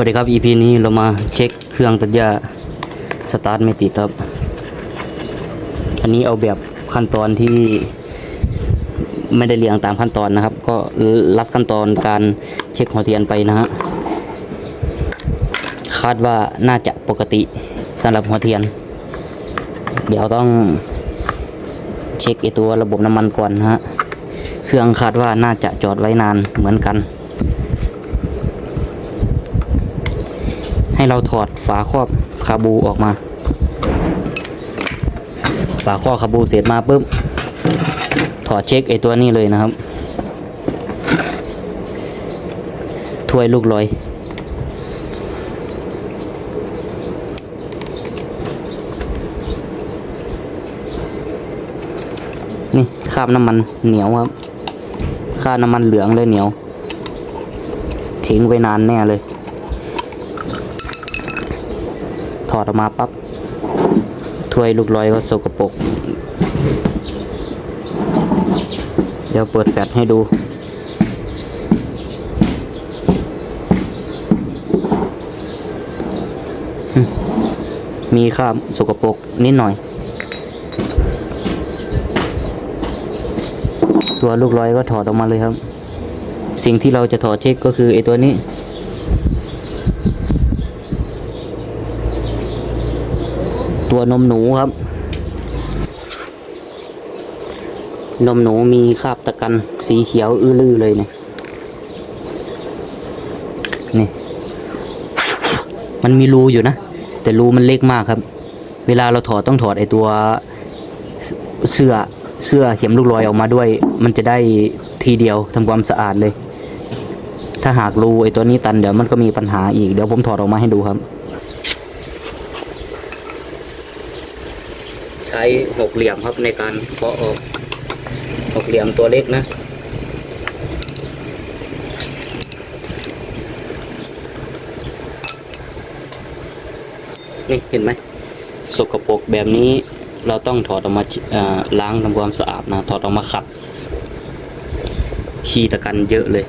วัสดีครับ EP นี้เรามาเช็คเครื่องตัดหญ้าสตาร์ทไม่ติดครับ อันนี้เอาแบบขั้นตอนที่ไม่ได้เรียงตามขั้นตอนนะครับ ก็รับขั้นตอนการเช็คหัวเทียนไปนะฮะคาดว่าน่าจะปกติสำหรับหัวเทียน เดี๋ยวต้องเช็คไอตัวระบบน้ำมันก่อนนะฮะ เครื่องคาดว่าน่าจะจอดไว้นานเหมือนกัน ให้เราถอดฝาครอบคาบูออกมา ฝาครอบคาบูเสร็จมาปุ๊บถอดเช็คไอตัวนี้เลยนะครับถ้วยลูกลอยนี่คราบน้ำมันเหนียวครับคราบน้ำมันเหลืองเลยเหนียว ทิ้งไว้นานแน่เลย ถ อดออกมาปับ๊บถ้วยลูกลอยก็สกปรกเดี๋ยวเปิดแฟลชให้ดูมีคราบสกปรกนิดหน่อย ตัวลูกลอยก็ถอดออกมาเลยครับ สิ่งที่เราจะถอดเช็คก็คือไอตัวนี้ ตัวนมหนูครับ นมหนูมีคราบตะกันสีเขียวอื้อลือเลยเนี่ยนี่ มันมีรูอยู่นะ แต่รูมันเล็กมากครับ เวลาเราถอดต้องถอดไอตัวเสื้อเสื้อเข็มลูกลอยออกมาด้วย มันจะได้ทีเดียวทำความสะอาดเลย ถ้าหากรูไอตัวนี้ตันเดี๋ยวมันก็มีปัญหาอีกเดี๋ยวผมถอดออกมาให้ดูครับ ใช้หกเหลี่ยมครับในการเคาะออกหกเหลี่ยมตัวเล็กนะนี่เห็นไหมสกปรกแบบนี้เราต้องถอดออกมาล้างทำความสะอาดนะถอดออกมาขัดขี้ตะกันเยอะเลย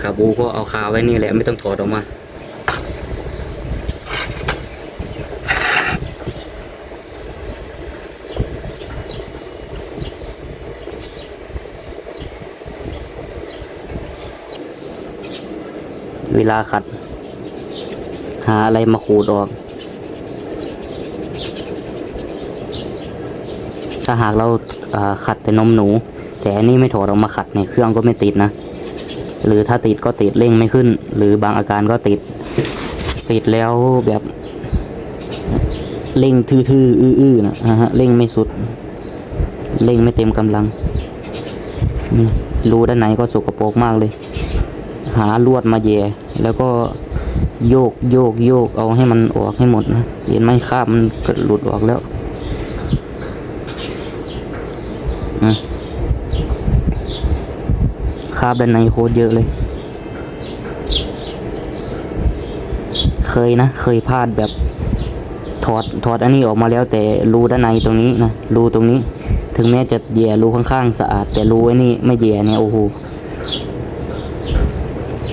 ขาบูก็เอาคาไว้นี่แหละไม่ต้องถอดออกมา เวลาขัด หาอะไรมาขูดออก ถ้าหากเราขัดแต่นมหนู แต่อันนี้ไม่ถอดออกมาขัดเนี่ยเครื่องก็ไม่ติดนะ หรือถ้าติดก็ติดเร่งไม่ขึ้น หรือบางอาการก็ติด ติดแล้วแบบเร่งทื่อๆอื้อๆนะนะฮะเร่งไม่สุด เร่งไม่เต็มกำลัง รูด้านไหนก็สกปรกมากเลย หาลวดมาแย่แล้วก็โยกโยกโยกเอาให้มันออกให้หมดนะเห็นไหมคาบมันก็หลุดออกแล้วคาบด้านในโคตรเยอะเลย เคยนะ เคยพลาดแบบถอดถอดอันนี้ออกมาแล้ว แต่รูด้านในตรงนี้นะรูตรงนี้ ถึงแม้จะแย่รูข้างๆสะอาด แต่รูไอ้นี่ไม่แย่เนี่ยโอ้โห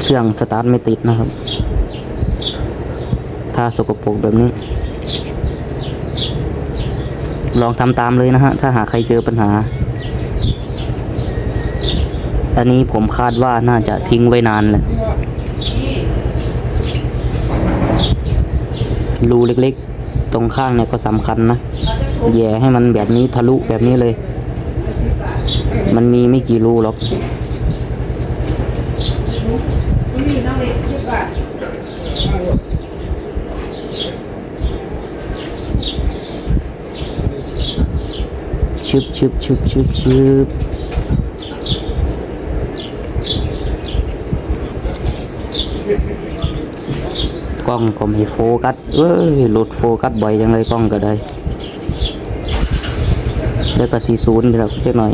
เครื่องสตาร์ทไม่ติดนะครับ ถ้าสกปรกแบบนี้ ลองทำตามเลยนะฮะ ถ้าหากใครเจอปัญหา อันนี้ผมคาดว่าน่าจะทิ้งไว้นานเลยรูเล็กๆ ตรงข้างเนี่ยก็สำคัญนะแย่ให้มันแบบนี้ทะลุแบบนี้เลย มันมีไม่กี่รูหรอก ชึบชึบชึบชึบชึบกล้องก็ไม่โฟกัสเอ้ยหลุดโฟกัสบ่อยจังเลยกล้องก็ได้ แล้วก็สีศูนย์เดี๋ยวเล็กหน่อย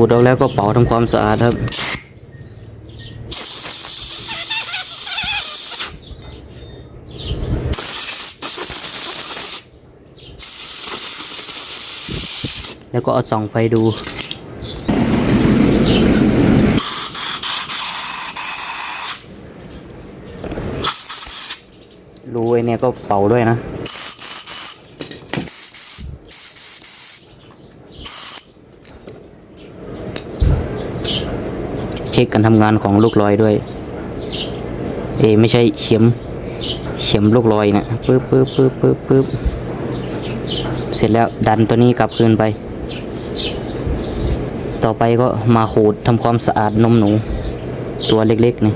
ขูดออกแล้วก็เป่าทำความสะอาดครับ แล้วก็เอาส่องไฟดูรูไอเนี่ยก็เป่าด้วยนะ ช็คการทำงานของลูกลอยด้วย เอไม่ใช่เข็มเข็มลูกลอยนะปึ๊บปึ๊บปึ๊บปึ๊บปึ๊บเสร็จแล้วดันตัวนี้กลับคืนไป ต่อไปก็มาขูดทำความสะอาดนมหนู ตัวเล็กๆนี่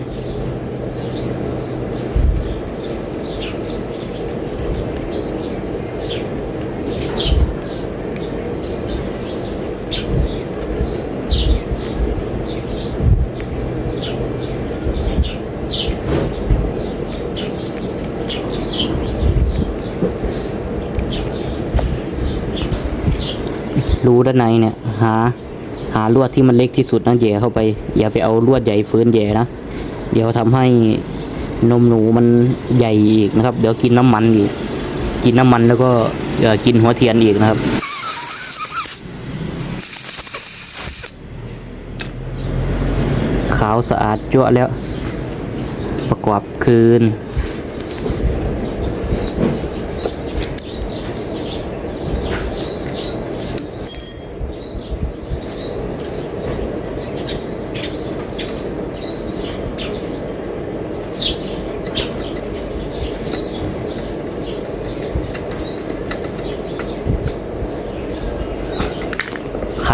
รูด้านในเนี่ย หา หาลวดที่มันเล็กที่สุดนะแย่เข้าไป อย่าไปเอาลวดใหญ่ฝืนแย่นะ เดี๋ยวทำให้นมหนูมันใหญ่อีกนะครับ เดี๋ยวกินน้ำมันอีก กินน้ำมันแล้วก็กินหัวเทียนอีกนะครับขาวสะอาดจั่วแล้ว ประกอบคืน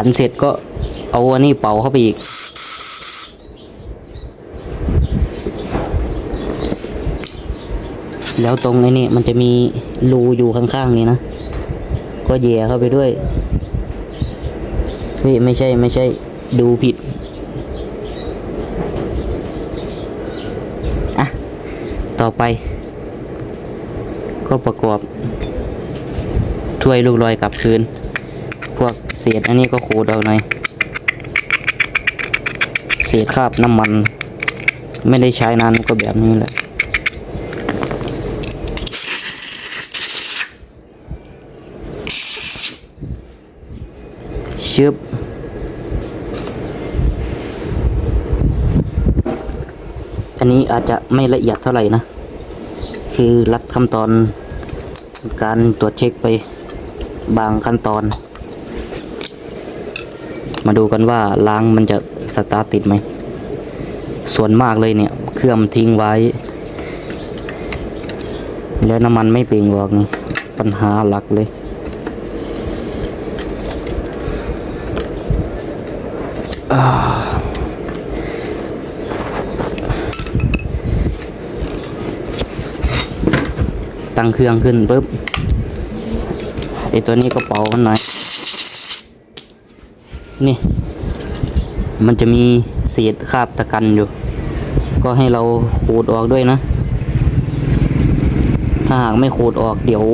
ขันเสร็จก็เอาอันนี้เป่าเข้าไปอีก แล้วตรงไอ้นี่มันจะมีรูอยู่ข้างๆนี่นะ ก็แย่เข้าไปด้วยเฮ้ยไม่ใช่ไม่ใช่ดูผิดอะต่อไป ก็ประกอบถ้วยลูกลอยกลับคืน พวกเศษอันนี้ก็ ขูดเอาหน่อยเศษคราบน้ำมัน ไม่ได้ใช้นานก็แบบนี้แหละชึบอันนี้อาจจะไม่ละเอียดเท่าไหร่นะ คือรัดขั้นตอนการตรวจเช็คไปบางขั้นตอน มาดูกันว่าล้างมันจะสตาร์ทติดไหม ส่วนมากเลยเนี่ย เครื่องทิ้งไว้ แล้วน้ำมันไม่เปล่งออกนี่ปัญหาหลักเลยตั้งเครื่องขึ้นปุ๊บไอตัวนี้ก็เป่ากันหน่อย นี่ มันจะมีเศษคราบตะกันอยู่ ก็ให้เราขูดออกด้วยนะ ถ้าหากไม่ขูดออกเดี๋ยว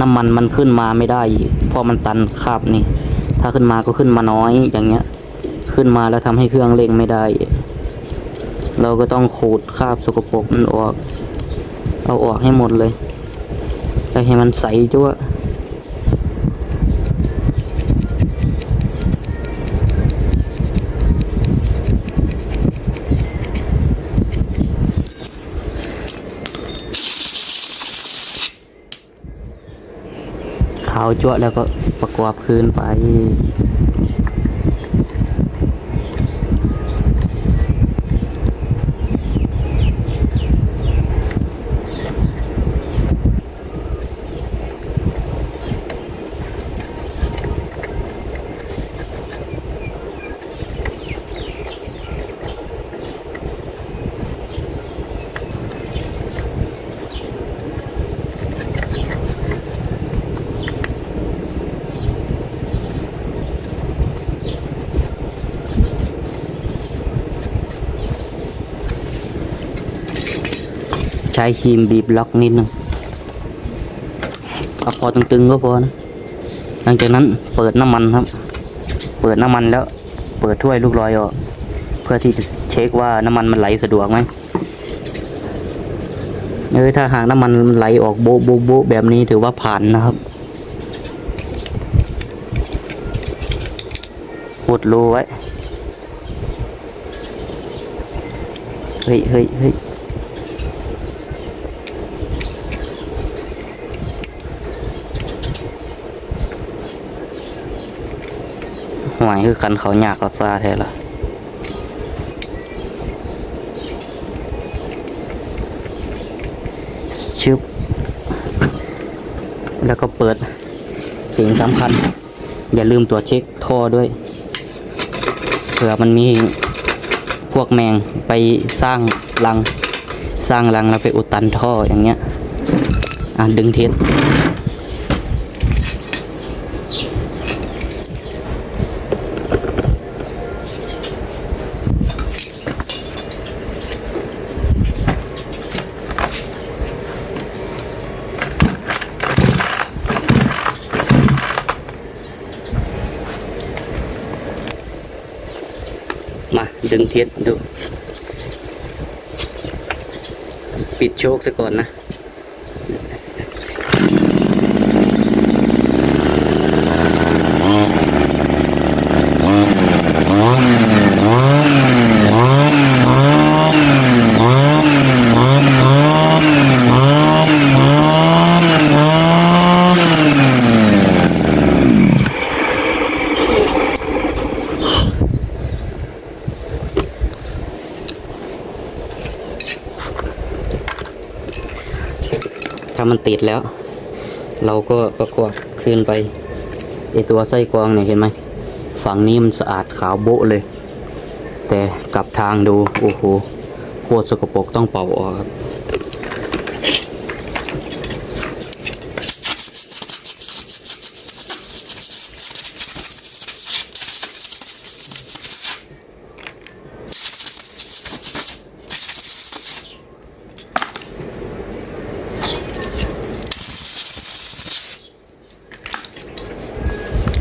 น้ำมันมันขึ้นมาไม่ได้เพราะมันตันคราบนี่ ถ้าขึ้นมาก็ขึ้นมาน้อยอย่างเงี้ย ขึ้นมาแล้วทำให้เครื่องเร่งไม่ได้ เราก็ต้องขูดคราบสกปรกมันออก เอาออกให้หมดเลยให้มันใสจ้วะขาจวดแล้วก็ประกอบคืนไป ใช้ครีมบีบล็อกนิดนึงเอาพอตึงๆก็พอนะหลังจากนั้นเปิดน้ำมันครับ เปิดน้ำมันแล้ว เปิดถ้วยลูกลอยออกเพื่อที่จะเช็คว่าน้ำมันมันไหลสะดวกไหมเออถ้าหากน้ำมันไหลออกโบ๊ะโบ๊ะโบ๊ะแบบนี้ถือว่าผ่านนะครับขุดรูไว้ เฮ้ยเฮ้ยเฮ้ย หวยคือกันเขาหยากเขาซาแท้ละชึบ แล้วก็เปิดสิ่งสำคัญ อย่าลืมตรวจเช็คท่อด้วยเผื่อมันมีพวกแมงไปสร้างรัง สร้างรังแล้วไปอุดตันท่ออย่างเงี้ย อะดึงเทส ดึงเทสดู ปิดโชคซะก่อนนะ ติดแล้ว เราก็ประกอบคืนไปไอตัวไส้กรองเนี่ยเห็นไหมฝั่งนี้มันสะอาดขาวโบ๊ะเลย แต่กลับทางดู โอ้โหโคตรสกปรกต้องเป่าออกครับ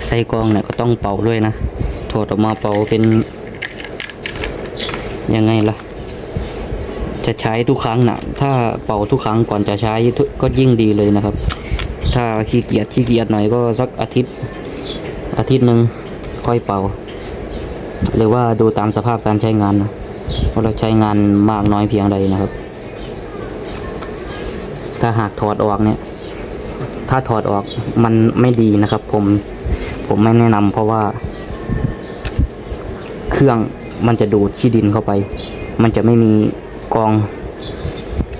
ไส้กองเนี่ยก็ต้องเป่าด้วยนะถอดออกมาเป่าเป็น ยังไงล่ะ จะใช้ทุกครั้งนะถ้าเป่าทุกครั้งก่อนจะใช้กก็ยิ่งดีเลยนะครับ ถ้าขี้เกียจขี้เกียจหน่อยก็สักอาทิตย์ อาทิตย์หนึ่งค่อยเป่า หรือว่าดูตามสภาพการใช้งานนะว่าเราใช้งานมากน้อยเพียงใดนะครับ ถ้าหากถอดออกเนี่ย ถ้าถอดออกมันไม่ดีนะครับผม ผมไม่แนะนำเพราะว่า เครื่องมันจะดูดขี้ดินเข้าไป มันจะไม่มีกอง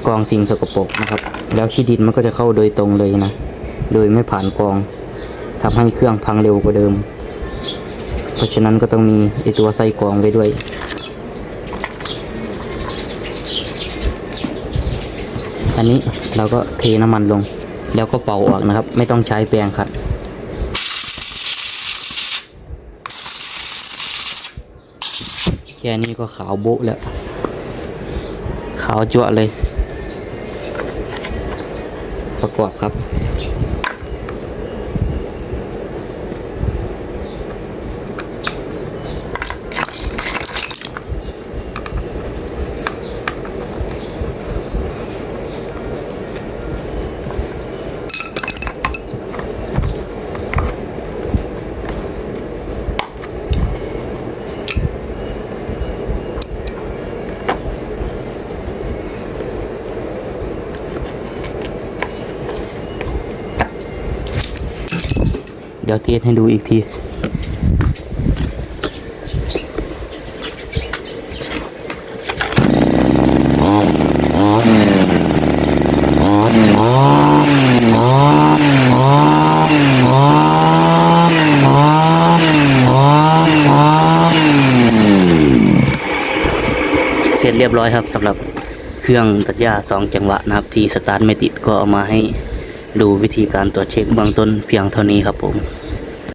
กองสิ่งสกปรกนะครับ แล้วขี้ดินมันก็จะเข้าโดยตรงเลยนะ โดยไม่ผ่านกองทำให้เครื่องพังเร็วกว่าเดิม เพราะฉะนั้นก็ต้องมีไอตัวไส้กรองไว้ด้วยอันนี้เราก็เทน้ำมันลง แล้วก็เป่าออกนะครับ ไม่ต้องใช้แปรงขัด ค่นี้ก็ขาวโบ๊ะแล้ว ขาวจั่วเลย ประกอบครับ ดี๋ยวเทสให้ดูอีกที เสร็จเรียบร้อยครับสำหรับเครื่องตัดหญ้าสองจังหวะนะครับ ที่สตาร์ทไม่ติดก็เอามาให้ดูวิธีการตรวจเช็คเบื้องต้นเพียงเท่านี้ครับผม